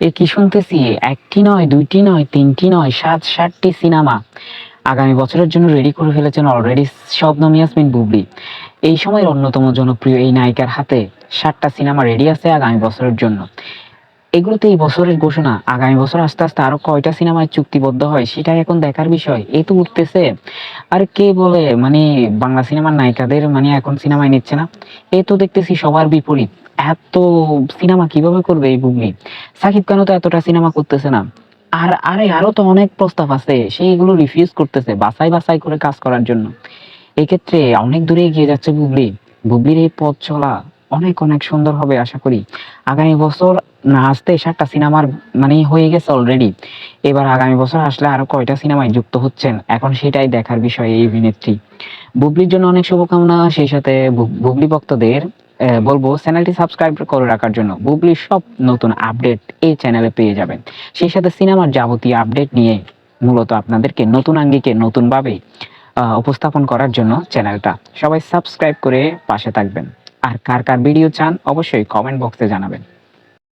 এ কি শুনতেছি? একটি নয়, দুইটি নয়, তিনটি নয়, সাত, সাতটি সিনেমা। আগামী বছরের জন্য রেডি করে ফেলেছেন অলরেডি শবনম ইয়াসমিন বুবলি। এই সময়ের অন্যতম জনপ্রিয় এই নায়িকার হাতে সাতটা সিনেমা রেডি আছে আগামী বছরের জন্য। এগুলোতে এই বছরের ঘোষণা। আগামী বছর আস্তে আস্তে আরও কয়টা সিনেমায় চুক্তিবদ্ধ হয়, সেটাই এখন দেখার বিষয়। এই তো উঠতেছে। আর কে বলে মানে বাংলা সিনেমার নায়িকাদের মানে এখন সিনেমায় নিচ্ছে না। এই তো দেখতেছি সবার বিপরীত। এত সিনেমা কীভাবে করবে এই বুবলি? সাকিব খানও তো এতটা সিনেমা করতেছে না। আর আরে, আরও তো অনেক প্রস্তাব আছে। সেইগুলো রিফিউজ করতেছে, বাছাই বাছাই করে কাজ করার জন্য। এক্ষেত্রে অনেক দূরে এগিয়ে যাচ্ছে বুবলি। বুবলির এই পথ চলা অনেক অনেক সুন্দর হবে আশা করি। আগামী বছর না আসতে সাতটা সিনেমার মানে হয়ে গেছে অলরেডি এবার আগামী বছর আসলে আরও কয়টা সিনেমায় যুক্ত হচ্ছেন? এখন সেটাই দেখার বিষয় এই অভিনেত্রী। বুবলির জন্য অনেক শুভকামনা সেই সাথে বুবলি ভক্তদের বলব চ্যানেলটি সাবস্ক্রাইব করে রাখার জন্য। বুবলির সব নতুন আপডেট এই চ্যানেলে পেয়ে যাবেন। সেই সাথে সিনেমার যাবতীয় আপডেট নিয়ে মূলত আপনাদেরকে নতুন আঙ্গিকে নতুন ভাবে আহ, উপস্থাপন করার জন্য চ্যানেলটা সবাই সাবস্ক্রাইব করে পাশে থাকবেন। আর কার কার ভিডিও চান অবশ্যই কমেন্ট বক্সে জানাবেন।